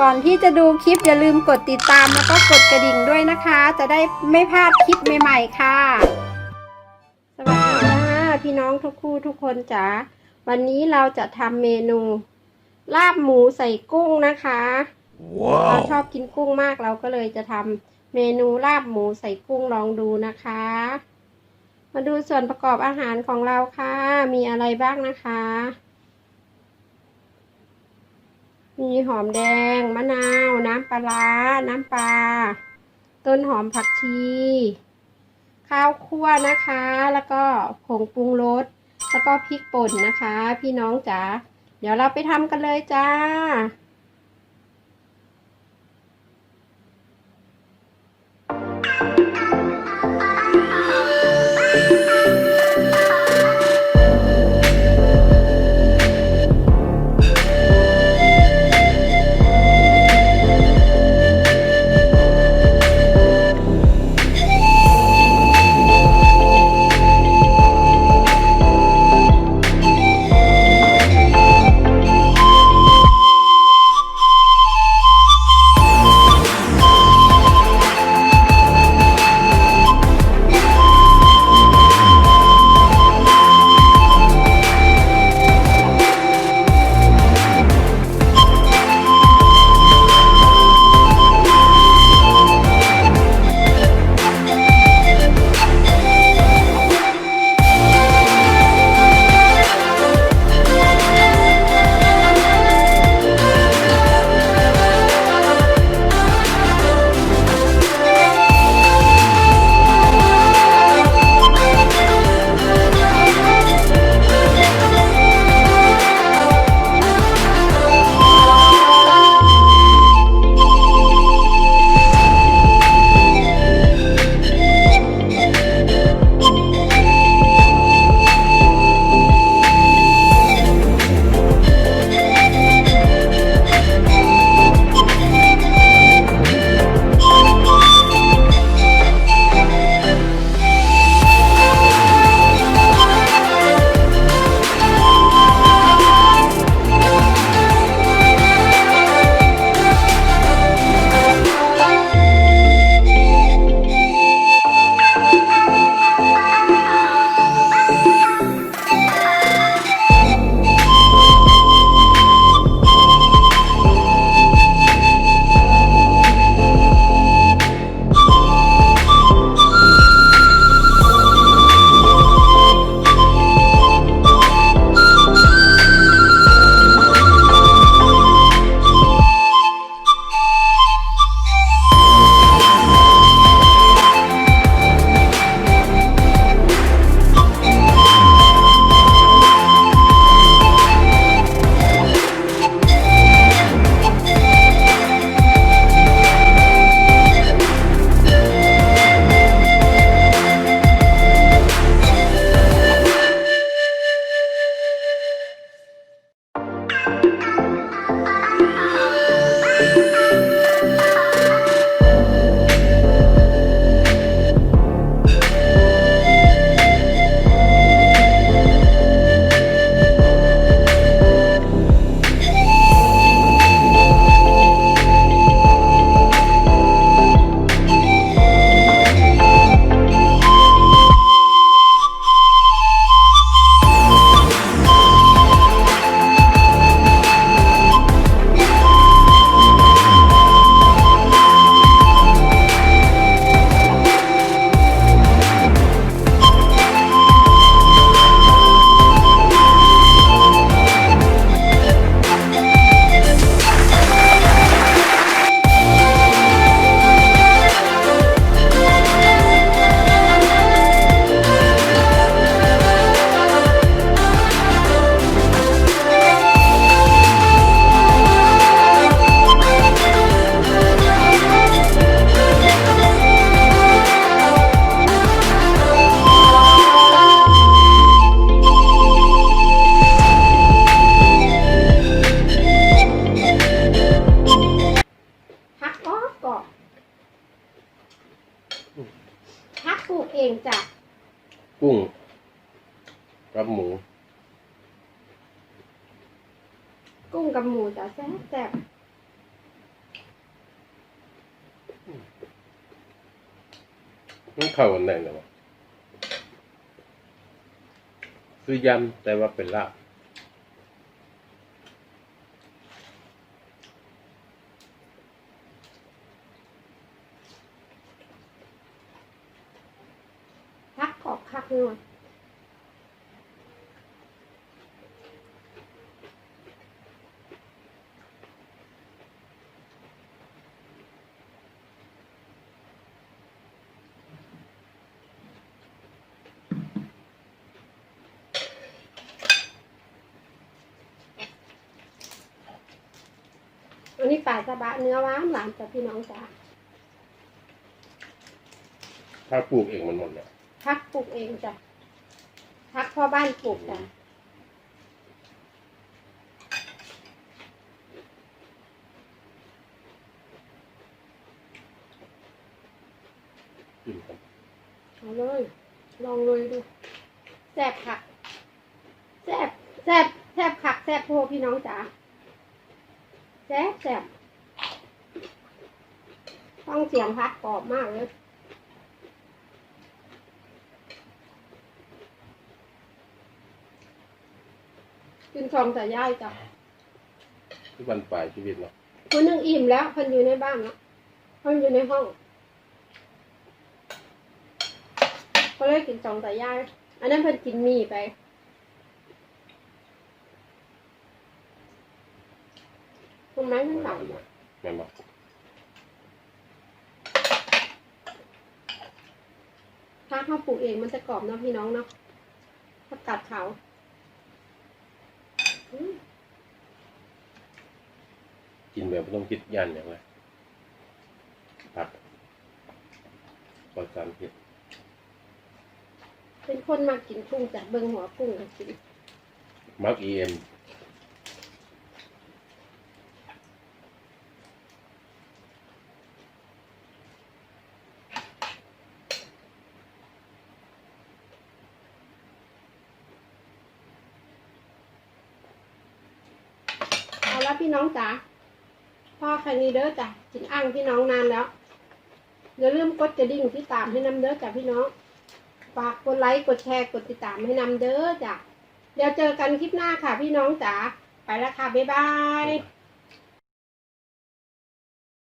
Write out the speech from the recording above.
ก่อนที่จะดูคลิปอย่าลืมกดติดตามแล้วก็กดกระดิ่งด้วยนะคะ จะได้ไม่พลาดคลิปใหม่ ๆ ค่ะ สวัสดีค่ะพี่น้องทุกคู่ทุกคนจ๋าวันนี้เราจะทำเมนู ลาบหมูใส่กุ้งนะคะเราชอบกินกุ้งมากเราก็เลยจะทำเมนูลาบหมูใส่กุ้งลองดูนะคะ มาดูส่วนประกอบอาหารของเราค่ะ มีอะไรบ้างนะคะ มีหอมแดง มะนาว น้ำปลาร้า น้ำปลา ต้นหอมผักชี ข้าวคั่วนะคะ แล้วก็ผงปรุงรส แล้วก็พริกป่นนะคะ พี่น้องจ๋า เดี๋ยวเราไปทำกันเลยจ้า องจ้ะกุ้งกับหมู กุ้งกับหมูจ้ะแซ่บแซ่บมันเข้ากันได้หรอซื้อยำแต่ว่าเป็นลาบ คักหน่ออันนี้ปลาสะบะเนื้อหวานหวานจ้ะพี่น้องจ้ะถ้าปลูกเองมันหมดเนี่ย พักปลูกเองจ้ะพักพ่อบ้านปลูกจ้ะกินกันเอาเลย ลองเลยดูแซ่บค่ะแซ่บแซ่บแซ่บคักแซ่บโพพี่น้องจ๋าแซ่บแซ่บต้องเสียงพักกรอบมากเลย กินทองแต่ย่ายจ้ะที่วันปลายชีวิตเนาะคนหนึงอิ่มแล้วคนอยู่ในบ้านแล้วคนอยู่ในห้องก็เลยกินสองแต่ย่าย อันนั้นเพิ่นกินหมี่ไปทำไมมันต่ำอะแม่นบอกถ้าข้าวปลูกเองมันจะกรอบเนาะพี่น้องเนาะผักกาดขาวอืม กิน แบบไม่ต้องคิดยันอย่างไรผักปลอดสารพิษเป็นคนมากินกุ้งจากเบิงหัวกุ้งก็กินมักเอ็มเอาละพี่น้องจ๋า พ่อแค่นี้เด้อจ้ะกินอ่างพี่น้องนานแล้วอย่าลืมกดกระดิ่งที่ตามให้นำเด้อจ้ะพี่น้องฝากกดไลค์กดแชร์กดติดตามให้นำเด้อจ้ะเดี๋ยวเจอกันคลิปหน้าค่ะพี่น้องจ๋าไปแล้วค่ะบ๊ายบาย